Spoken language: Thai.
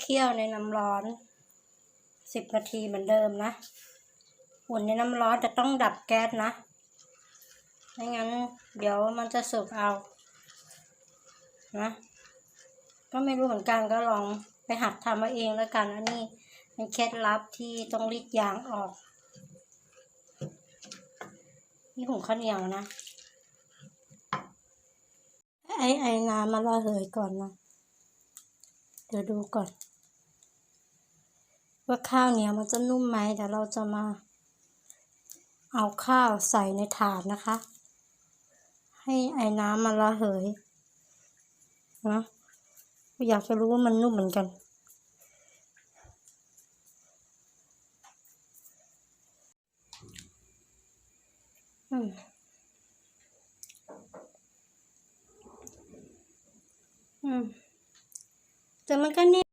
เคี่ยวในน้ำร้อนสิบนาทีเหมือนเดิมนะอุ่นในน้ำร้อนจะต้องดับแก๊สนะไม่งั้น เดี๋ยวมันจะสุกเอานะก็ไม่รู้เหมือนกันก็ลองไปหัดทำมาเองแล้วกันอันนี้เป็นเคล็ดลับที่ต้องรีดยางออก นี่หุงข้าวเหนียวนะ ไอไอน้ำมันระเหยก่อนนะ เดี๋ยวดูก่อน ว่าข้าวเหนียวมันจะนุ่มไหมเดี๋ยวเราจะมา เอาข้าวใส่ในถาดนะคะ ให้ไอ้น้ำมันระเหยนะอยากจะรู้ว่ามันนุ่มเหมือนกัน อืมอืมแต่มันก็นิ่